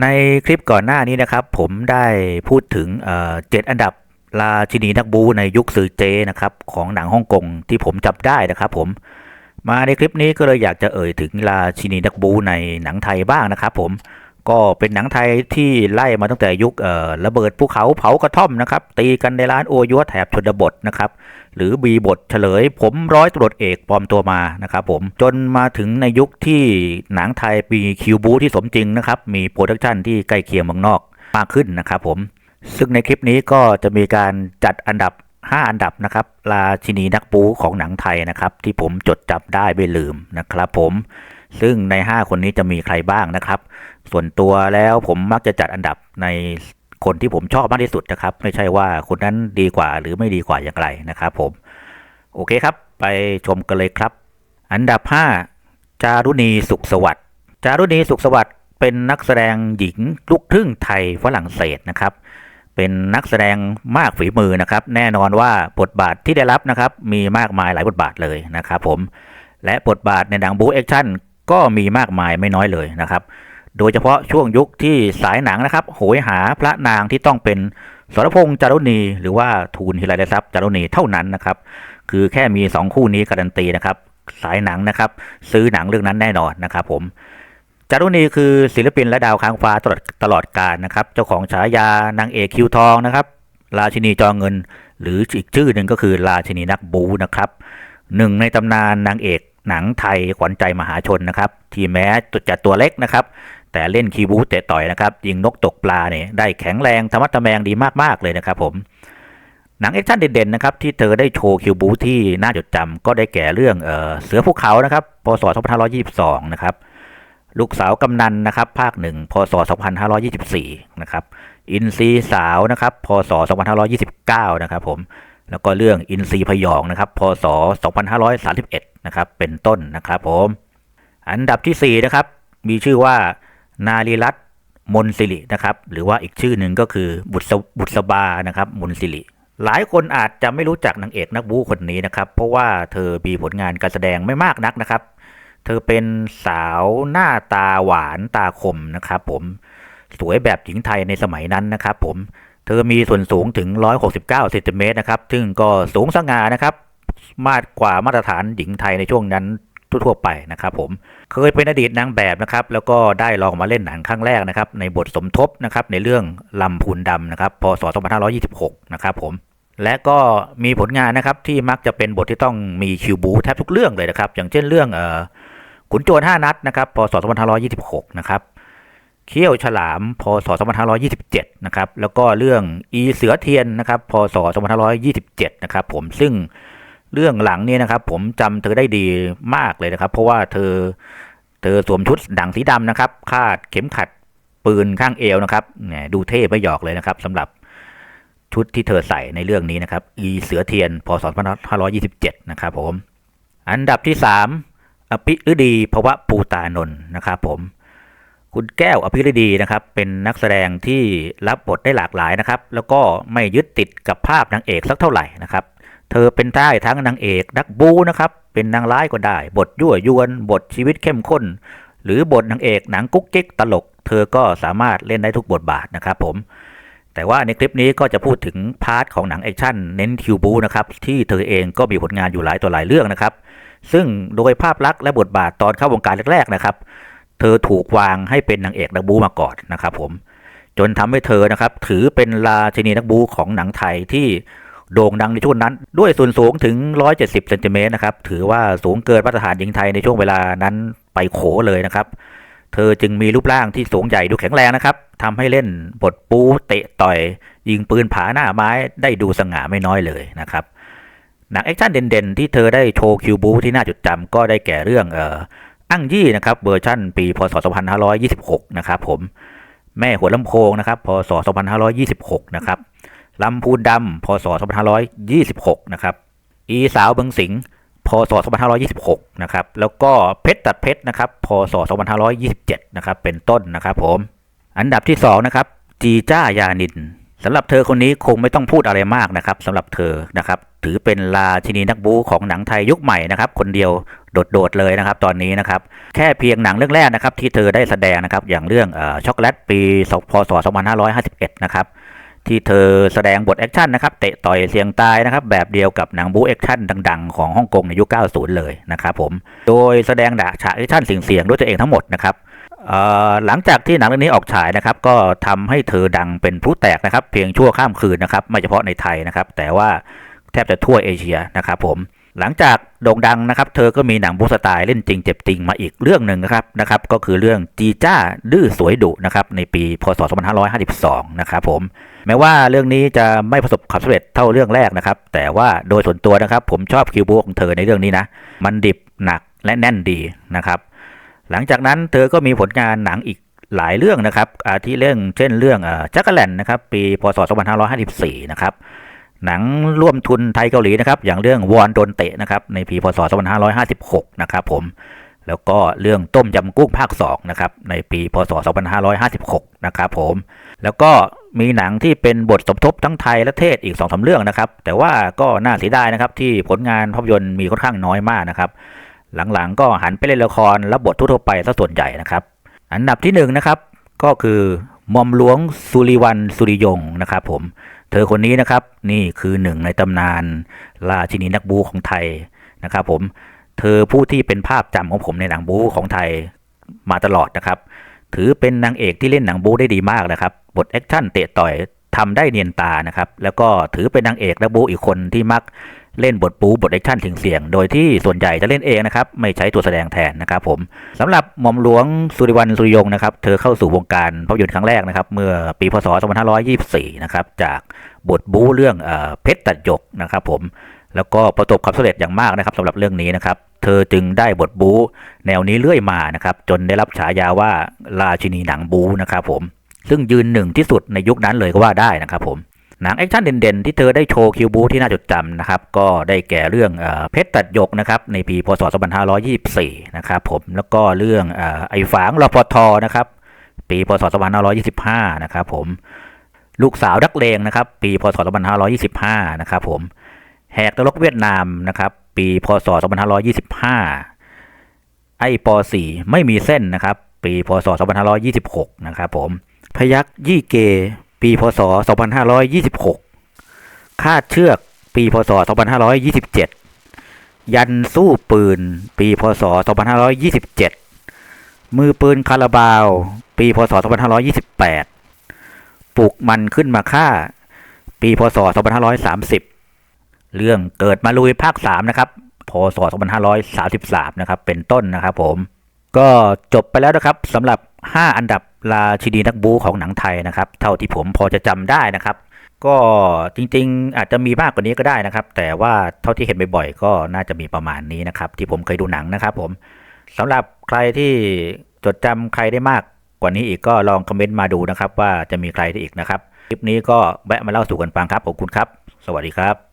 ในคลิปก่อนหน้านี้นะครับ ผมได้พูดถึงเจ็ดอันดับราชินีนักบูในยุคซือเจนะครับของหนังฮ่องกงที่ผมจับได้นะครับ ผมมาในคลิปนี้ก็เลยอยากจะเอ่ยถึงราชินีนักบูในหนังไทยบ้างนะครับผมก็เป็นหนังไทยที่ไล่มาตั้งแต่ยุคระเบิดภูเขาเผากระท่อมนะครับตีกันในร้านโอยัวแถบชนบทนะครับ หรือบีบทเฉลย ผมร้อยตรวจเอกปลอมตัวมานะครับผมจนมาถึงในยุคที่หนังไทยมีคิวบูที่สมจริงนะครับมีโปรดักชันที่ใกล้เคียงเมืองนอกมากขึ้นนะครับผมซึ่งในคลิปนี้ก็จะมีการจัดอันดับ 5 อันดับนะครับราชินีนักบูของหนังไทยนะครับที่ผมจดจับได้ไม่ลืมนะครับผมซึ่งใน 5 คนนี้จะมีใครบ้างนะครับ ส่วนตัวแล้วผมมักจะจัดอันดับใน คนที่ผมชอบมากที่สุดนะครับ ไม่ใช่ว่าคนนั้นดีกว่าหรือไม่ดีกว่าอย่างไรนะครับผม โอเคครับ ไปชมกันเลยครับ อันดับ 5 จารุณีสุขสวัสดิ์จารุณีสุขสวัสดิ์เป็นนักแสดงหญิงลูกครึ่งไทยฝรั่งเศสนะครับ เป็นนักแสดงมากฝีมือนะครับ แน่นอนว่าบทบาทที่ได้รับนะครับ มีมากมายหลายบทบาทเลยนะครับ ผม และบทบาทในหนังบู๊แอคชั่นก็มีมากมายไม่น้อยเลยนะครับ โดยเฉพาะช่วงยุคที่สายหนังนะครับโหยหาพระนางที่ต้องเป็นสรพงษ์จารุณี หรือว่าทูลฮิรัยทรัพย์จารุณีเท่านั้นนะครับ คือแค่มี 2 คู่นี้การันตีนะครับ สายหนังนะครับ ซื้อหนังเรื่องนั้นแน่นอนนะครับ ผมจารุณีคือศิลปินและดาวค้างฟ้าตลอดตลอดกาลนะครับ เจ้าของฉายานางเอกคิวทองนะครับ ราชินีจอเงิน หรืออีกชื่อหนึ่งก็คือราชินีนักบูนะครับหนึ่งในตำนานนางเอกหนังไทยขวัญใจมหาชนนะครับ ที่แม้จะตัวเล็กนะครับ แต่เล่นคีย์บูเตะต่อยนะครับยิงนกตกปลาเนี่ยได้แข็งแรงธรรมะตะแมงดีมากๆเลยนะครับผมหนังแอคชั่นเด่นๆนะครับที่เธอได้โชว์คิวบูที่น่าจดจำก็ได้แก่เรื่องเออเสือภูเขานะครับพศ 2522 นะครับลูกสาวกำนันนะครับภาคหนึ่งพศ 2524 นะครับอินซีสาวนะครับพศ 2529 นะครับผมแล้วก็เรื่องอินซีพยองนะครับพศ 2531 นะครับเป็นต้นนะครับผมอันดับที่4นะครับมีชื่อว่า นารีรัตมนสิรินะครับ หรือว่าอีกชื่อหนึ่งก็คือบุษบุษบานะครับ มนสิริหลายคนอาจจะไม่รู้จักนางเอกนักบู๊คนนี้นะครับ เพราะว่าเธอมีผลงานการแสดงไม่มากนักนะครับ เธอเป็นสาวหน้าตาหวานตาคมนะครับ ผมสวยแบบหญิงไทยในสมัยนั้นนะครับ ผมเธอมีส่วนสูงถึง 169เซนติเมตรนะครับ ซึ่งก็สูงสง่านะครับ มากกว่ามาตรฐานหญิงไทยในช่วงนั้น ทั่วๆไปนะครับผมเคยเป็นอดีตนางแบบนะครับแล้วก็ได้ลองมาเล่นหนังครั้งแรกนะครับในบทสมทบนะครับในเรื่องลำพูนดำนะครับพศ 2526 นะครับผมและก็มีผลงานนะครับที่มักจะเป็นบทที่ต้องมีคิวบูแทบทุกเรื่องเลยนะครับ อย่างเช่นเรื่องเอ่อขุนโจร5นัดนะครับพศ 2526 นะครับเขี้ยวฉลามพศ 2527 นะครับแล้วก็เรื่องอีเสือเทียนนะครับพศ 2527 นะครับผมซึ่ง เรื่องหลังนี้นะครับ ผมจำเธอได้ดีมากเลยนะครับ เพราะว่าเธอ เธอสวมชุดดังสีดำนะครับ คาดเข็มขัดปืนข้างเอวนะครับเนี่ยดูเท่ไม่หยอกเลยนะครับสำหรับชุดที่เธอใส่ในเรื่องนี้นะครับ อีเสือเทียนพศ2527 นะครับผม อันดับที่ 3 อภิฤดีภวะปูตานนท์นะครับผม คุณแก้วอภิฤดีนะครับ เป็นนักแสดงที่รับบทได้หลากหลายนะครับ แล้วก็ไม่ยึดติดกับภาพนางเอกสักเท่าไหร่นะครับ เธอเป็นได้ทั้งนางเอกนักบูนะครับ เป็นนางร้ายก็ได้ บทยั่วยวน บทชีวิตเข้มข้น หรือบทนางเอกหนังกุ๊กกิ๊กตลก เธอก็สามารถเล่นได้ทุกบทบาทนะครับผม แต่ว่าในคลิปนี้ก็จะพูดถึงพาร์ทของหนังแอคชั่นเน้นคิวบูนะครับที่เธอเองก็มีผลงานอยู่หลายตัวหลายเรื่องนะครับ ซึ่งโดยภาพลักษณ์และบทบาทตอนเข้าวงการแรกๆนะครับ เธอถูกวางให้เป็นนางเอกนักบูมาก่อนนะครับผมจนทำให้เธอนะครับถือเป็นราชินีนักบูของหนังไทยที่ โด่งดังในช่วงนั้น ด้วยส่วนสูงถึง 170เซนติเมตรนะครับ ถือว่าสูงเกินมาตรฐานหญิงไทยในช่วงเวลานั้นไปโขเลยนะครับ เธอจึงมีรูปร่างที่สูงใหญ่ดูแข็งแรงนะครับทำให้เล่นบทปูเตะต่อย ยิงปืนผาหน้าไม้ได้ดูสง่าไม่น้อยเลยนะครับหนังแอคชั่นเด่นๆ ที่เธอได้โชว์คิวบูที่น่าจดจำก็ได้แก่เรื่องเอ่ออั้งยี่นะครับเวอร์ชั่นปีพศ 2526 นะครับผมแม่หัวลำโพงนะครับพศ 2526 นะครับ ลำพูนดำพศ2526 นะครับ อีสาวเบิงสิงพศ2526 นะครับ แล้วก็เพชรตัดเพชรนะครับ พศ2527 นะครับ เป็นต้นนะครับผม อันดับที่ 2 นะครับ จีจ้ายานินสำหรับเธอคนนี้คงไม่ต้องพูดอะไรมากนะครับสำหรับเธอนะครับ ถือเป็นราชินีนักบูของหนังไทยยุคใหม่นะครับ คนเดียวโดดๆเลยนะครับ ตอนนี้นะครับ แค่เพียงหนังเรื่องแรกนะครับ ที่เธอได้แสดงนะครับ อย่างเรื่องช็อกโกแลตปี พศ 2551 นะครับ ที่เธอแสดงบทแอคชั่นนะครับเตะต่อยเสียงตายนะครับแบบเดียวกับหนังบู๊แอคชั่นดัง ๆ ของฮ่องกงในยุค 90 เลยนะครับผมโดยแสดงดาฉากแอคชั่นเสียงๆด้วยตัวเองทั้งหมดนะครับเอ่อหลังจากที่หนังเรื่องนี้ออกฉายนะครับก็ทำให้เธอดังเป็นพลุแตกนะครับเพียงชั่วข้ามคืนนะครับไม่เฉพาะในไทยนะครับแต่ว่าแทบจะทั่วเอเชียนะครับผม หลังจากโด่งดังนะครับ เธอก็มีหนังบูสไตล์เล่นจริงเจ็บจริงมาอีกเรื่องหนึ่งนะครับนะครับ ก็คือเรื่องจีจ้าดื้อสวยดุนะครับในปีพศ 2552 นะครับผมแม้ว่าเรื่องนี้จะไม่ประสบความสำเร็จเท่าเรื่องแรกนะครับ แต่ว่าโดยส่วนตัวนะครับ ผมชอบคิวบูของเธอในเรื่องนี้นะ มันดิบหนักและแน่นดีนะครับ หลังจากนั้นเธอก็มีผลงานหนังอีกหลายเรื่องนะครับอาทิเรื่องเช่นเรื่องจักรแลนนะครับ ปีพศ 2554 นะครับ หนังร่วมทุนไทยเกาหลีนะครับ อย่างเรื่องวอนโดนเตะนะครับ ในปีพศ 2556 นะครับผม แล้วก็เรื่องต้มยำกุ้งภาค 2 นะครับ ในปีพศ 2556 นะครับผม แล้วก็มีหนังที่เป็นบทสมทบทั้งไทยและเทศอีก2อสาเรื่องนะครับ แต่ว่าก็น่าเสียดายนะครับที่ผลงานภาพยนตร์มีค่อนข้างน้อยมากนะครับ หลังๆ ก็หันไปเล่นละครและบททั่วไปซะส่วนใหญ่นะครับ อันดับที่หนึ่งนะครับก็คือหมอมหลวงสุริวันสุริยงนะครับผม เธอคนนี้นะครับนี่คือหนึ่งในตำนานราชินีนักบูของไทยนะครับผมเธอผู้ที่เป็นภาพจำของผมในหนังบูของไทยมาตลอดนะครับ ถือเป็นนางเอกที่เล่นหนังบูได้ดีมากนะครับ บทแอคชั่นเตะต่อยทำได้เนียนตานะครับ แล้วก็ถือเป็นนางเอกนักบูอีกคนที่มัก เล่นบทปูบทแอคชั่นถิงเสียง โดยที่ส่วนใหญ่จะเล่นเองนะครับ ไม่ใช้ตัวแสดงแทนนะครับผมสำหรับหม่อมหลวงสุริวันสุริยงนะครับ เธอเข้าสู่วงการภาพยนตร์ครั้งแรกนะครับ เมื่อปีพศ 2524 นะครับ จากบทบูเรื่องเอ่อเพชรตัดหยกนะครับผม แล้วก็ประสบความสำเร็จอย่างมากนะครับสำหรับเรื่องนี้นะครับ เธอจึงได้บทบูแนวนี้เรื่อยมานะครับ จนได้รับฉายาว่าราชินีหนังบูนะครับผม ซึ่งยืนหนึ่งที่สุดในยุคนั้นเลยก็ว่าได้นะครับผม หนังแอคชั่นเด่นๆ ที่เธอได้โชว์คิวบูที่น่าจดจำนะครับ ก็ได้แก่เรื่องเพชรตัดหยกนะครับ ในปีพศ 2524 นะครับผมแล้วก็เรื่องอไอ้ฝางรพทนะครับ ปีพศ 2525 นะครับผมลูกสาวดักเลงนะครับ ปีพศ 2525 นะครับผมแหกตลกเวียดนามนะครับ ปีพศ 2525 ไอ้ป .4 ไม่มีเส้นนะครับ ปีพศ 2526 นะครับผมพยักยี่เก ปีพศ 2526 คาดเชือกปีพศ 2527 ยันสู้ปืน ปีพศ 2527 มือปืนคาราบาว ปีพศ 2528 ปลุกมันขึ้นมาฆ่า ปีพศ 2530 เรื่องเกิดมาลุยภาค 3 นะครับ พศ 2533 นะครับ เป็นต้นนะครับผม ก็จบไปแล้วนะครับสำหรับ 5 อันดับราชินีนักบูของหนังไทยนะครับ เท่าที่ผมพอจะจำได้นะครับ ก็จริงๆ อาจจะมีมากกว่านี้ก็ได้นะครับ แต่ว่าเท่าที่เห็นบ่อยๆ ก็น่าจะมีประมาณนี้นะครับ ที่ผมเคยดูหนังนะครับผมสำหรับใครที่จดจำใครได้มากกว่านี้อีกก็ลองคอมเมนต์มาดูนะครับ ว่าจะมีใครได้อีกนะครับ คลิปนี้ก็แวะมาเล่าสู่กันฟังครับขอบคุณครับ สวัสดีครับ